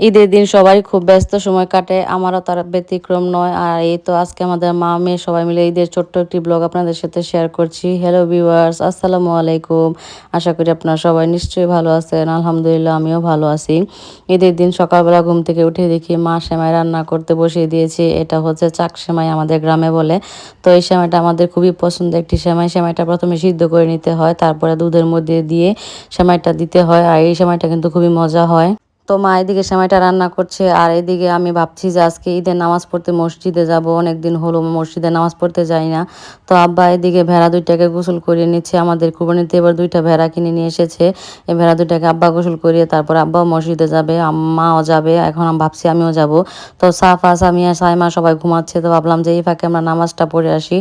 ঈদের দিন সবাই খুব ব্যস্ত সময় কাটে, আমারও তার ব্যতিক্রম নয়। আর এই তো আজকে আমাদের মা, মেয়ে সবাই মিলে ঈদের ছোট্ট একটি ব্লগ আপনাদের সাথে শেয়ার করছি। হ্যালো ভিউয়ার্স আসসালামু আলাইকুম। আশা করি আপনারা সবাই নিশ্চয়ই ভালো আছেন। আলহামদুলিল্লাহ, আমিও ভালো আছি। ঈদের দিন সকালবেলা ঘুম থেকে উঠে দেখি মা সেমাই রান্না করতে বসিয়ে দিয়েছি। এটা হচ্ছে চাক সেমাই আমাদের গ্রামে বলে। তো এই সেমাইটা আমাদের খুবই পছন্দের একটি সেমাই। সেমাইটা প্রথমে সিদ্ধ করে নিতে হয়, তারপরে দুধের মধ্যে দিয়ে সেমাইটা দিতে হয়। আর এই সেমাইটা কিন্তু খুবই মজা হয়। তো মা এদিকে সেমাইটা রান্না করছে, আর এদিকে আমি ভাবছি যে আজকে ঈদের নামাজ পড়তে মসজিদে যাব অনেক দিন হলো মসজিদে নামাজ পড়তে যাই না। তো আব্বা এদিকে ভেড়া দুইটাকে গোসল করিয়ে নিচ্ছে, আমাদের কুরবানিতে এবার দুইটা ভেড়া কিনে নিয়ে এসেছে। এই ভেড়া দুইটাকে আব্বা গোসল করিয়ে তারপর আব্বাও মসজিদে যাবে, আম্মাও যাবে, এখন আমি ভাবছি আমিও যাব। তো সাফা, সামিয়া, সাইমা সবাই ঘুমাচ্ছে, তো ভাবলাম যে এই ফাঁকে আমরা নামাজটা পড়ে আসি।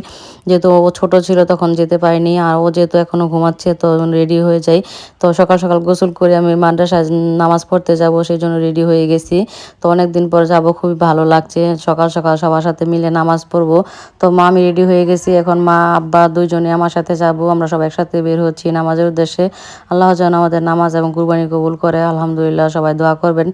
যেহেতু ও ছোট ছিল তখন যেতে পারিনি, আর ও যেহেতু এখনও ঘুমাচ্ছে, তো রেডি হয়ে যাই। তো সকাল সকাল গোসল করে আমি মাদ্রাসায় নামাজ পড়তে যাব সেই জন্য রেডি হয়ে গেছি। তো অনেক দিন পর যাব, খুবই ভালো লাগছে। সকাল সকাল সবার সাথে মিলে নামাজ পড়ব। তো মা, আমি রেডি হয়ে গেছি। এখন মা, আব্বা দুইজনে আমার সাথে যাব। আমরা সব একসাথে বের হচ্ছি নামাজের উদ্দেশ্যে। আল্লাহ যেন আমাদের নামাজ এবং কুরবানি কবুল করে। আলহামদুলিল্লাহ, সবাই দোয়া করবেন।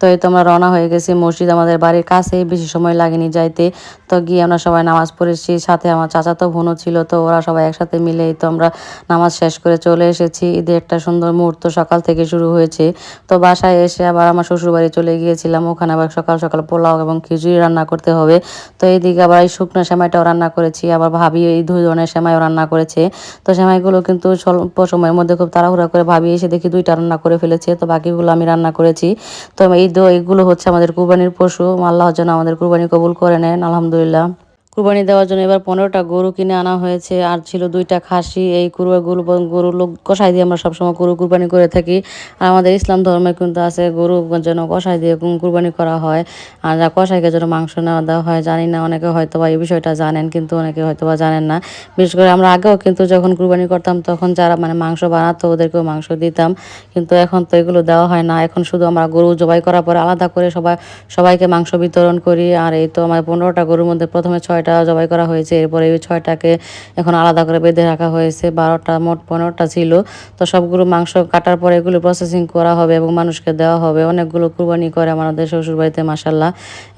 তো এই তো আমরা রওনা হয়ে গেছি মসজিদ আমাদের বাড়ির কাছেই বেশি সময় লাগেনি যাইতে। তো গিয়ে আমরা সবাই নামাজ পড়েছি। সাথে আমার চাচাতো বোনও ছিল, তো ওরা সবাই একসাথে মিলে তো আমরা নামাজ শেষ করে চলে এসেছি। ঈদের একটা সুন্দর মুহূর্ত সকাল থেকে শুরু হয়েছে। তো বাসায় এসে আবার আমার শ্বশুরবাড়ি চলে গিয়েছিলাম। ওখানে আবার সকাল সকাল পোলাও এবং খিচুড়ি রান্না করতে হবে। তো এইদিকে আবার এই শুকনো সেমাইটাও রান্না করেছি। আবার ভাবি এই দুই ধরনের সেমাইও রান্না করেছে। তো সেমাইগুলো কিন্তু স্বল্প সময়ের মধ্যে খুব তাড়াহুড়া করে ভাবি এসে দেখি দুইটা রান্না করে ফেলেছে। তো বাকিগুলো আমি রান্না করেছি। তো এই দো এইগুলো হচ্ছে আমাদের কুরবানির পশু। আল্লাহ যেন আমাদের কুরবানি কবুল করে নেন। আলহামদুলিল্লাহ। কুরবানি দেওয়ার জন্য এবার পনেরোটা গরু কিনে আনা হয়েছে। আর ছিল দুইটা খাসি, এই কুরবা গরু গরু লোক কষাই দিয়ে আমরা সবসময় গরু কুরবানি করে থাকি। আর আমাদের ইসলাম ধর্মে কিন্তু আছে গরু যেন কষাই দিয়ে কুরবানি করা হয়। আর যা কষাইকে যেন মাংস নেওয়া দেওয়া হয়, জানি না, অনেকে হয়তো বা এই বিষয়টা জানেন, কিন্তু অনেকে হয়তো বা জানেন না। বিশেষ করে আমরা আগেও কিন্তু যখন কুরবানি করতাম, তখন যারা মানে মাংস বানাতো, ওদেরকেও মাংস দিতাম। কিন্তু এখন তো এগুলো দেওয়া হয় না। এখন শুধু আমরা গরু জবাই করার পরে আলাদা করে সবাই, সবাইকে মাংস বিতরণ করি। আর এই তো আমার পনেরোটা গরুর মধ্যে প্রথমে ছয়টা ছয়টা জবাই করা হয়েছে। এরপরে ওই ছয়টাকে এখন আলাদা করে বেঁধে রাখা হয়েছে। বারোটা, মোট পনেরোটা ছিল। তো সবগুলো মাংস কাটার পরে এগুলো প্রসেসিং করা হবে এবং মানুষকে দেওয়া হবে। অনেকগুলো কুরবানি করে আমাদের শ্বশুরবাড়িতে মাসাল্লাহ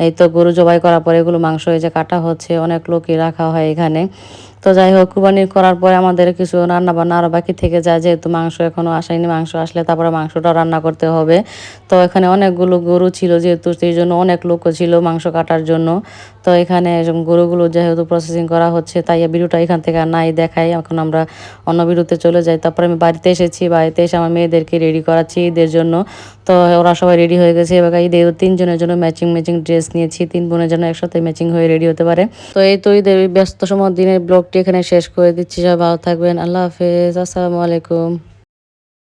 এই তো গরু জবাই করার পরে এগুলো মাংস এই যে কাটা হচ্ছে, অনেক লোকই রাখা হয় এখানে। তো যাই হোক, কুরবানি করার পরে আমাদের কিছু রান্না বান্না আরও বাকি থেকে যায়, যেহেতু মাংস এখনও আসেনি, মাংস আসলে তারপরে মাংসটা রান্না করতে হবে। তো এখানে অনেকগুলো গরু ছিল যেহেতু, সেই জন্য অনেক লোক ছিল মাংস কাটার জন্য। তো এখানে গরুগুলো যেহেতু প্রসেসিং করা হচ্ছে, তাই ভিডিওটা এখান থেকে নাই দেখাই। এখন আমরা অন্য ভিডিওতে চলে যাই। তারপরে আমি বাড়িতে এসেছি, বাড়িতে এসে আমার মেয়েদেরকে রেডি করাচ্ছি ঈদের জন্য। তো ওরা সবাই রেডি হয়ে গেছে, এবার ঈদের তিনজনের জন্য ম্যাচিং ম্যাচিং ড্রেস নিয়েছি। তিন বোনের জন্য একসাথে ম্যাচিং হয়ে রেডি হতে পারে। তো এই তো ঈদের ব্যস্ত সময় দিনের ব্লগটি এখানে শেষ করে দিচ্ছি। সবাই ভালো থাকবেন। আল্লাহ হাফেজ। আসসালামু আলাইকুম।